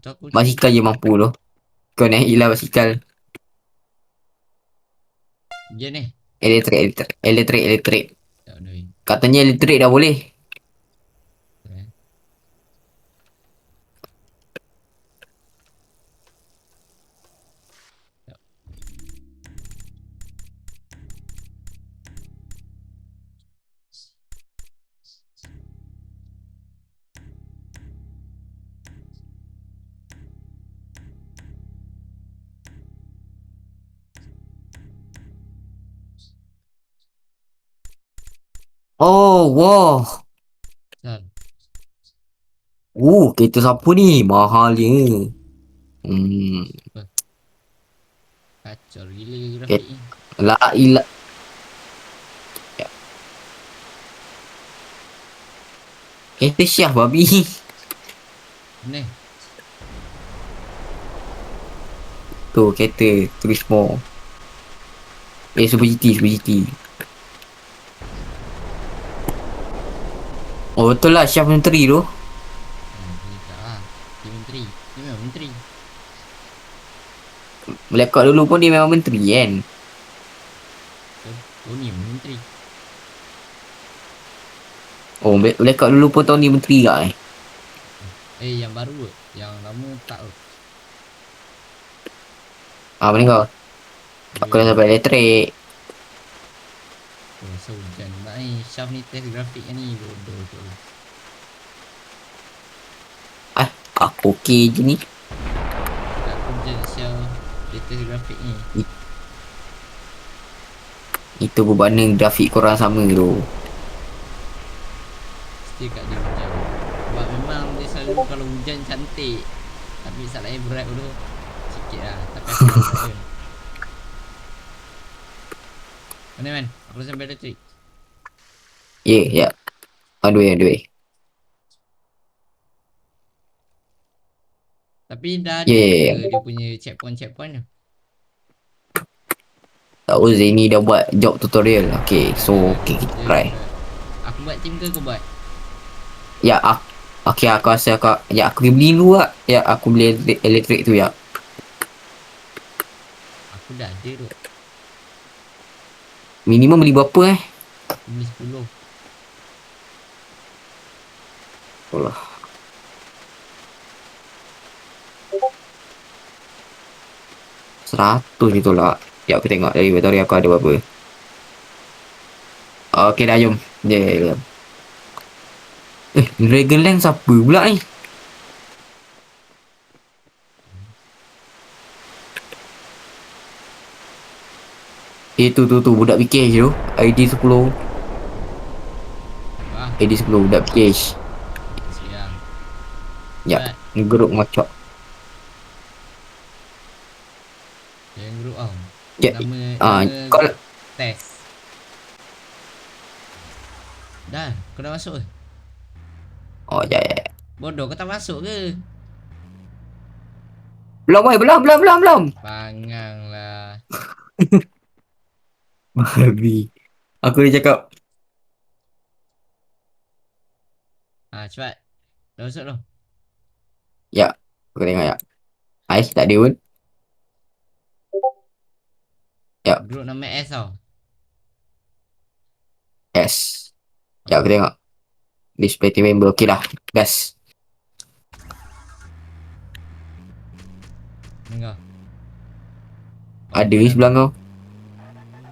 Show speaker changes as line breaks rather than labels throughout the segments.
Atau aku
Basikal je mampu tu. Kau naik lah basikal.
Je ni.
Elektrik, elektrik, elektrik, elektrik.
Tak ada. weh.
Katanya elektrik dah boleh. Oh, wow.
Sal.
Uh, kereta siapa ni? Mahalnya. Hmm,
Kacau gila grafik ni.
la ilah. Ya. Kereta Syah babi.
Ni.
Tu kereta Turismo. Eh Super GT, Super GT. Oh betul lah Syah menteri tu.
Hmm, ni tak lah. Dia menteri. Dia memang menteri.
Blackout dulu pun dia memang menteri kan.
Oh ni menteri.
Oh Black- Blackout dulu pun ni menteri tak eh.
Eh yang baru kot. Yang lama tak kot.
Ah mana kau? Aku dah sampai elektrik.
Oh, so hujan pula ni. Syaf ni test grafik ni. Bodoh tu.
Ah, aku okey je ni.
Tak hujan Syaf. Dia test grafik ni.
Itu berbana grafik korang sama tu.
Still kat dia hujan. Sebab memang dia selalu kalau hujan cantik. Tapi salahnya berat dulu. Sikit lah. Tapi aku tak ada. Mana man? Aku dah sampai elektrik.
Ya, yeah, ya. Yeah. Aduh, aduh.
Tapi dah ada
Yeah.
ke dia punya checkpoint-checkpoint tu.
Tahu Zaini dah buat job tutorial. Okay, so okay, kita
Dia-
try.
Aku buat team ke kau buat?
Ya, aku, okay, aku rasa aku, ya aku pergi beli dulu lah. Ya, aku beli elektrik, elektrik tu ya.
Aku dah ada tu.
Minimum beli berapa eh?
Beli 10.
Allah. Seratus itu lah. Ya, aku tengok dari bateri aku ada berapa. Okey dah, jom. Yeah. Eh, Dragonland siapa pula ni? Eh, tu, tu, tu. Budak PKH tu. ID 10.
Wah,
ID 10. Budak PKH.
siang.
Ya. Geruk macam.
Yang group tau.
Ya,
Nama,
Ah,
nama
kau
test. Dah, kau dah masuk ke?
Oh, ya, ya.
Bodoh, kau tak masuk ke?
Belum, boy. Belum, belum, belum, belum.
Pangang lah.
Babi. Aku dah cakap.
Ha, cepat. Dah masuk tu.
Ya. Aku tengok ya. Ais, tak ada pun. Ya.
Group nama S tau.
S. Ya, aku tengok. Display team member. Okey dah. Gas.
Kau.
Ada ni sebelah kau.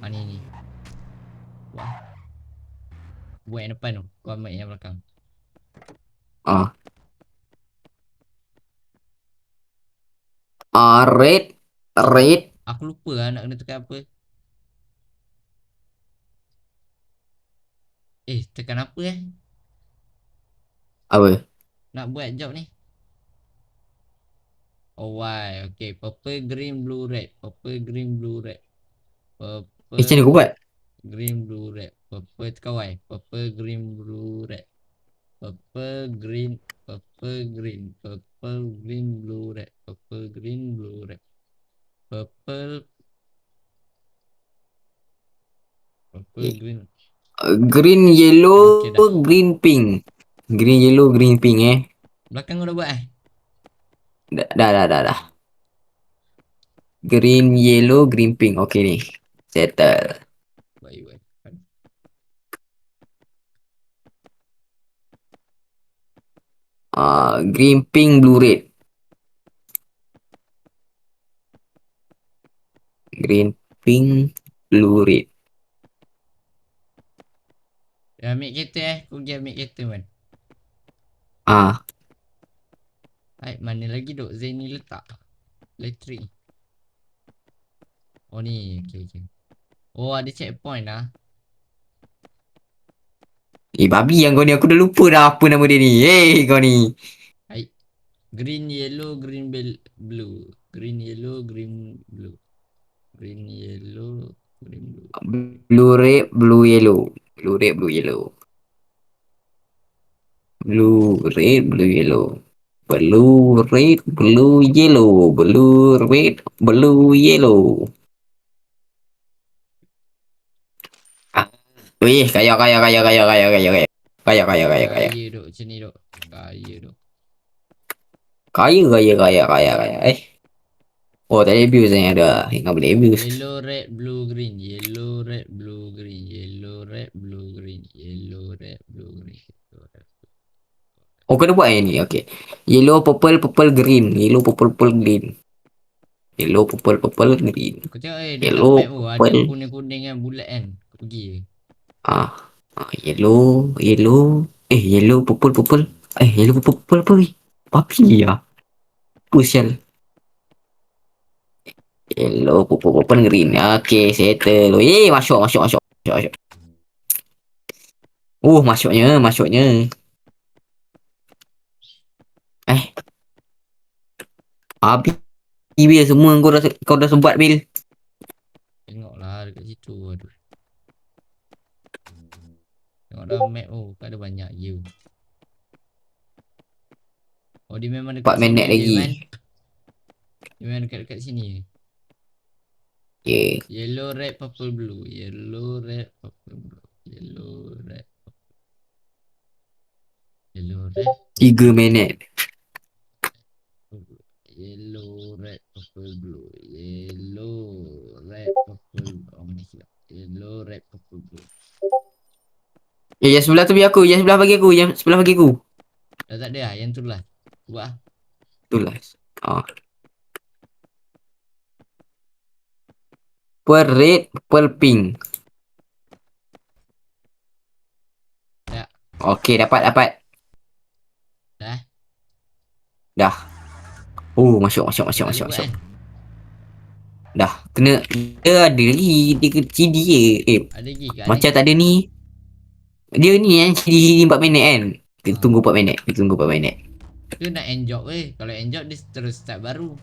Ha, ni, ni. Wah. Buat yang depan tu. Kau ambil yang belakang.
Ah. Ah, red. Red.
Aku lupa lah nak kena tekan apa. Eh, tekan apa eh?
Apa?
Nak buat job ni. Oh, why? Okay, purple, green, blue, red. Purple, green, blue, red. Purple,
Eh, macam mana kau buat?
Green, blue, red. Purple Y. Purple, green, blue, red. Purple, green, purple, green. Purple, green, blue, red. Purple, green, blue, red. Purple. Purple, green.
Uh, green, yellow,
dah.
green, pink. Green, yellow, green, pink eh.
Belakang kau dah buat eh?
Dah, dah, dah, dah. dah. Green, yellow, green, pink. Okay ni. Settle. Uh, green, pink, blue, red. Green, pink, blue, red.
Dah ambil kereta eh. Aku pergi ambil kereta man.
Ah,
Hai, mana lagi duk Zain ni letak? Elektrik. Oh ni, okay, okay. Oh ada checkpoint lah.
Eh babi yang kau ni aku dah lupa dah apa nama dia ni. Hey kau ni.
Hai. Green, yellow, green, bel- blue. Green, yellow, green, blue. Green, yellow, green, blue.
Blue, red, blue, yellow. Blue, red, blue, yellow. Blue, red, blue, yellow. Blue, red, blue, yellow. Blue, red, blue, yellow. Wih, kaya, kaya, kaya, kaya, kaya, kaya, kaya. Kaya, kaya, kaya, kaya.
Kaya duk macam ni duk. Kaya duk.
Kaya, kaya, kaya, kaya, kaya. Eh. Oh, tak ada abuse ni ada. Ingat boleh abuse.
Yellow, red, blue, green. Yellow, red, blue, green. Yellow, red, blue, green. Yellow, red, blue, green. Yellow, red.
Oh, kena buat yang ni. Okay. Yellow, purple, purple, green. Yellow, purple, purple, green. Yellow, purple, purple, green.
Kau tengok eh
Yellow,
dalam map ada
purple.
kuning-kuning kan bulat kan. Kau pergi je.
Ah, ah yellow, yellow. Eh, yellow, purple, purple. Eh, yellow, purple, purple, apa ni? Papi ya. Apa sial? Yellow, purple, purple, green. Okay, settle. Eh, masuk, masuk, masuk. Masuk, masuk. Oh, masuknya, masuknya. Eh. Habis. Bil semua kau dah kau dah sempat bil.
Tengoklah dekat situ. Aduh. Tengok dalam map tu. Kan ada banyak you. Oh dia memang dekat
4 minit lagi.
Dia memang dekat-dekat sini je.
Okay.
Yellow, red, purple, blue. Yellow, red, purple, blue. Yellow, red. Yellow, red,
3 minit.
Yellow, red, purple, blue. Yellow, red, purple, blue. Oh, mana silap. Yellow, red, purple, blue.
Eh, yang sebelah tu biar aku. Yang sebelah bagi aku. Yang sebelah bagi aku.
Dah tak ada lah. Yang tu lah. Buat lah.
Tu lah. Ah. Purple red, purple pink.
Ya.
Okey, dapat dapat.
Dah.
Dah. Oh, masuk masuk masuk masuk masuk.
kan?
Dah. Kena dia ada lagi dia ke CD je. Eh,
Ada lagi? Ada
macam
lagi?
tak ada ni. Dia ni yang CD 4 minit kan. Kita
Ah.
tunggu 4 minit. Kita tunggu 4 minit.
Ke nak end job weh. Kalau end job dia terus start baru.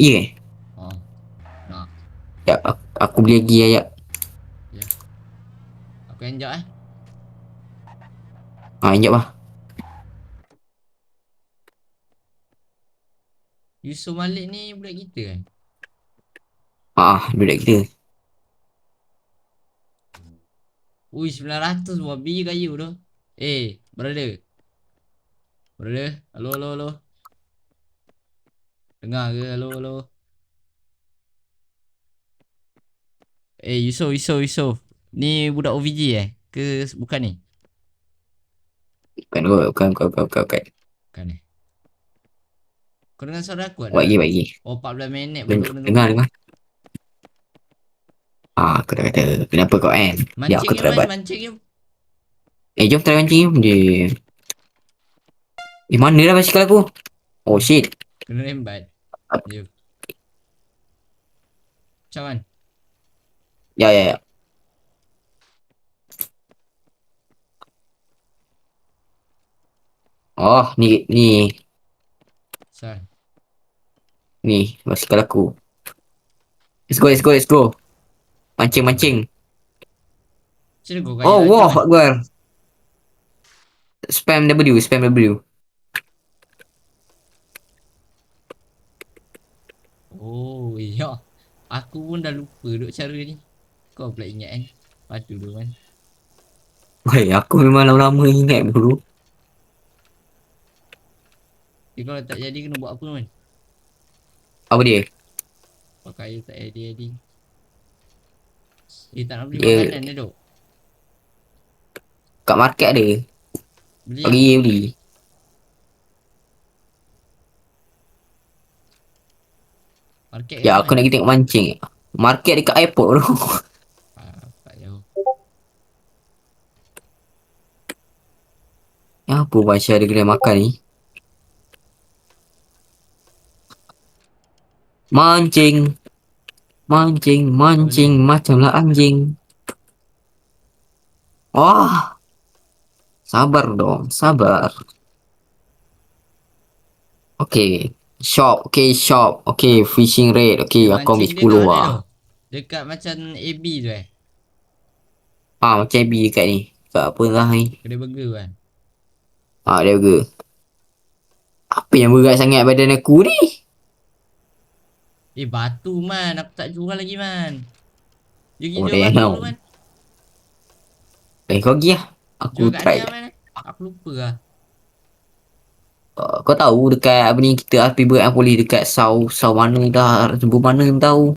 Ya. Yeah.
Oh.
Ya, aku, aku beli lagi ayat.
Aku end job eh.
Ah, jap lah.
Yusof Malik ni budak kita kan?
Ah, budak kita.
Ui 900 babi kayu tu. Eh, brother. Brother, halo halo halo. Dengar ke? Halo halo. Eh, Yusof, Yusof, Yusof. Ni budak OVG eh? Ke bukan ni?
Bukan, bukan, bukan, bukan, bukan, bukan.
Bukan eh. Kau dengar suara aku?
Buat lagi, buat lagi.
Oh 14 minit
Dengar, dengar. Ah, aku dah kata, kenapa kau kan? Ya,
Mancing
aku terlambat.
mancing you.
Eh, jom try mancing jom. Dia. Eh, mana dah basikal aku? Oh, shit.
Kena rembat. Dia. Macam mana?
Ya, ya, ya. Oh, ni, ni,
Sal.
ni, basikal aku. Let's go, let's go, let's go. Mancing, mancing.
Macam mana kau kaya
Oh, wow,
Man?
Akbar. Spam W, spam W.
Oh, ya. Aku pun dah lupa duk cara ni. Kau pula ingat kan? Padu tu kan.
Weh, aku memang lama-lama ingat dulu.
Dia kalau tak jadi kena buat apa man?
Apa dia?
Pakai tak jadi-jadi. Eh tak nak beli
Dia-
makanan dia dok.
Kat market ada.
Beli lah.
beli.
Market
Ya, aku nak pergi tengok mancing. Market dekat airport tu.
Ah, tak jauh.
Ya, apa macam ada kedai makan ni? Mancing. Mancing, mancing macamlah anjing. Wah. Sabar dong, sabar. Okay. Shop, okay, shop. Okay, fishing rate. Okay, aku ambil
Mancing dia
10
kat mana
lah.
Dekat macam AB tu eh.
Ah, macam B dekat ni. Dekat apa lah ni.
Kedai burger kan.
Ah, dia ke. Apa yang berat sangat badan aku ni?
Eh batu man, aku tak jual lagi man. You pergi
Oh,
jual batu dulu man.
Eh, kau pergi lah. Aku
Jual
try.
dia man. Aku lupa lah.
Uh, kau tahu dekat apa ni kita api berat polis dekat Sau Sau mana dah sebut mana tahu